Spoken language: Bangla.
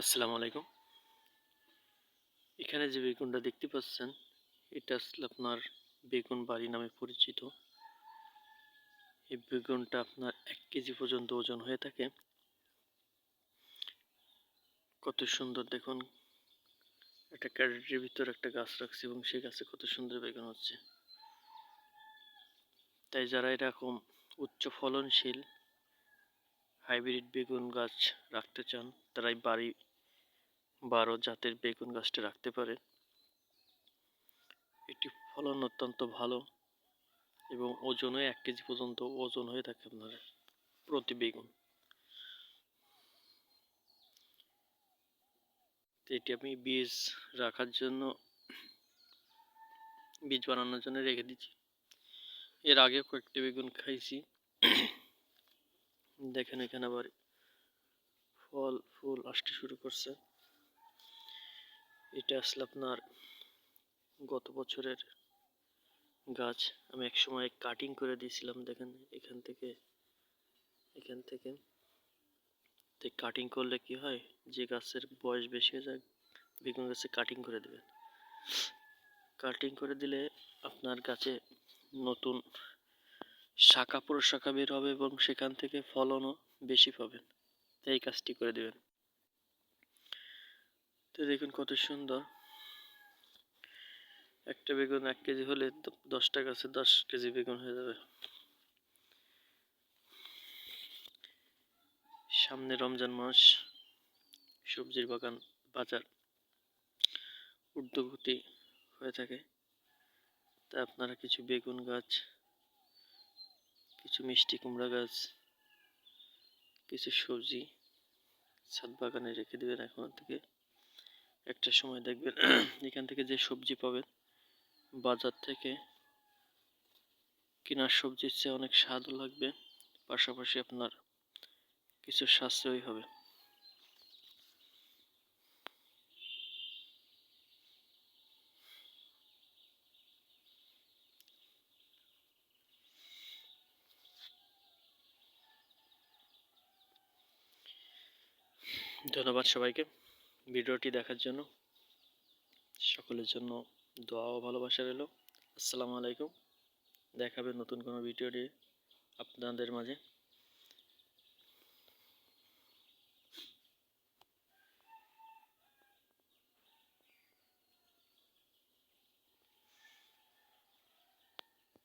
আসসালামু আলাইকুম। এখানে যে বেগুনটা দেখতে পাচ্ছেন, এটা আসলে আপনার বেগুন বাড়ি নামে পরিচিত। এই বেগুনটা আপনার এক কেজি পর্যন্ত ওজন হয়ে থাকে। কত সুন্দর দেখুন, একটা ক্যারেটের ভিতর একটা গাছ রাখছে এবং সেই গাছে কত সুন্দর বেগুন হচ্ছে। তাই যারা এরকম উচ্চ ফলনশীল হাইব্রিড বেগুন গাছ রাখতে চান, তারাই বাড়ি বারো জাতের বেগুন গাছটা রাখতে পারে এটি ফলন অত্যন্ত ভালো এবং ওজনে এক কেজি পর্যন্ত ওজন হয়ে থাকে আপনার প্রতি বেগুন। এটি আমি বীজ রাখার জন্য, বীজ বানানোর জন্য রেখে দিচ্ছি। এর আগে কয়েকটি বেগুন খাইছি। দেখেন এখানে আবার ফল, ফুল আসতে শুরু করছে। এটা আসলে আপনার গত বছরের গাছ। আমি এক সময় কাটিং করে দিয়েছিলাম, দেখেন এখান থেকে এখান থেকে। তো কাটিং করলে কি হয়? যে গাছের বয়স বেশি হয়ে যায় বেগুন গাছে কাটিং করে দেবেন। কাটিং করে দিলে আপনার গাছে নতুন শাখা পুরো শাখা বের হবে এবং সেখান থেকে ফলনও বেশি পাবেন। তাই এই কাজটি করে দেবেন। তো দেখুন কত সুন্দর। একটা বেগুন এক কেজি হলে দশটা গাছে দশ কেজি বেগুন হয়ে যাবে। সামনে রমজান মাস, সবজির বাগান, বাজার ঊর্ধ্বগতি হয়ে থাকে। তা আপনারা কিছু বেগুন গাছ, কিছু মিষ্টি কুমড়া গাছ, কিছু সবজি ছাদ বাগানে রেখে দেবেন এখন থেকে। একটা সময় দেখবেন এখান থেকে যে সবজি পাবেন, বাজার থেকে কেনার সবজির চেয়ে অনেক স্বাদও লাগবে, পাশাপাশি আপনার কিছু সাশ্রয় হবে। ধন্যবাদ সবাইকে। ভিডিওটি দেখার জন্য সকলের জন্য দোয়া ও ভালোবাসা রইল। আসসালামু আলাইকুম। দেখাবে নতুন কোনো ভিডিও দিয়ে আপনাদের মাঝে।